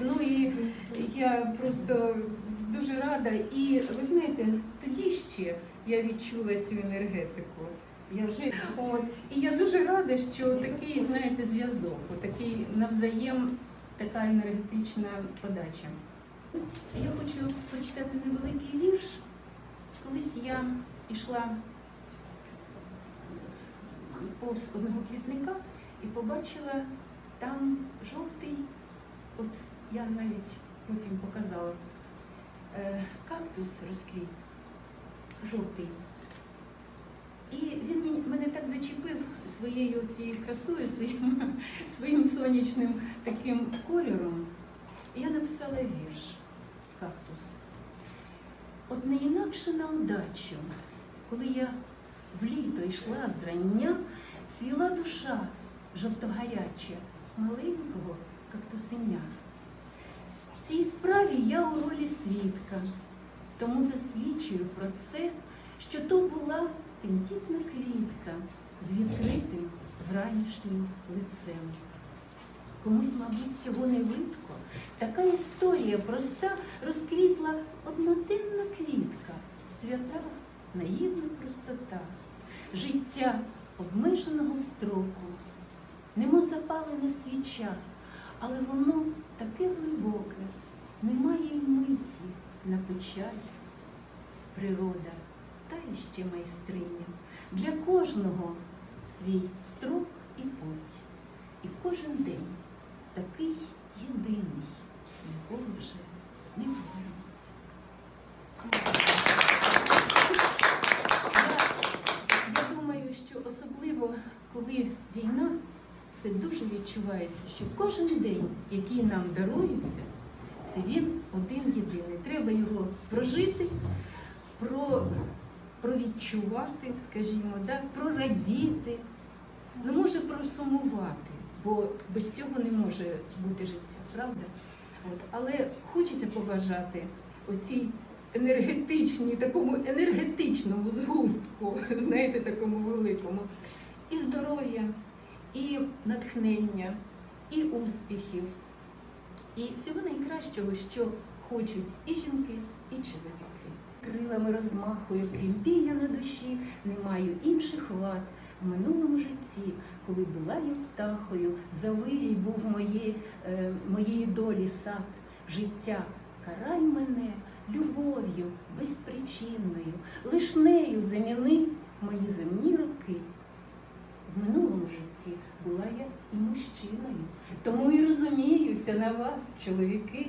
Ну і я просто дуже рада. І ви знаєте, тоді ще я відчула цю енергетику. Я вже от і я дуже рада, що такий, знаєте, зв'язок, такий навзаєм, така енергетична подача. Я хочу прочитати невеликий вірш. Колись я йшла повз одного квітника і побачила там жовтий, от я навіть потім показала, е, кактус розквіт, жовтий. І він мене так зачепив своєю цією красою, своїм, своїм сонячним таким кольором. Я написала вірш кактус. От не інакше на удачу, коли я в літо йшла зрання, цвіла душа жовтогаряча маленького кактусеня. Цій справі я у ролі свідка, тому засвідчую про це, що то була тендітна квітка з відкритим вранішнім лицем. Комусь, мабуть, цього не видко. Така історія проста розквітла одноденна квітка, свята, наївна простота, життя обмеженого строку, нема запалена свіча, але воно таке глибоке, немає й миті на печаль. Природа та іще майстриня для кожного свій строк і путь. І кожен день такий єдиний, ніколи вже не повернеться. Я, я думаю, що особливо, коли війна, це дуже відчувається, що кожен день, який нам дарується, це він один єдиний. Треба його прожити, про, провідчувати, скажімо, да, прорадіти, не може просумувати, бо без цього не може бути життя, правда? От. Але хочеться побажати оцій енергетичній, такому енергетичному згустку, знаєте, такому великому, і здоров'я, і натхнення, і успіхів, і всього найкращого, що хочуть і жінки, і чоловіки. Крилами розмахую, крім пілля на душі, не маю інших вад. В минулому житті, коли була я птахою, завирій був моє, е, моєї долі сад, життя, карай мене любов'ю безпричинною, лиш нею заміни мої земні роки. В минулому житті була я і мужчиною, тому і розуміюся на вас, чоловіки.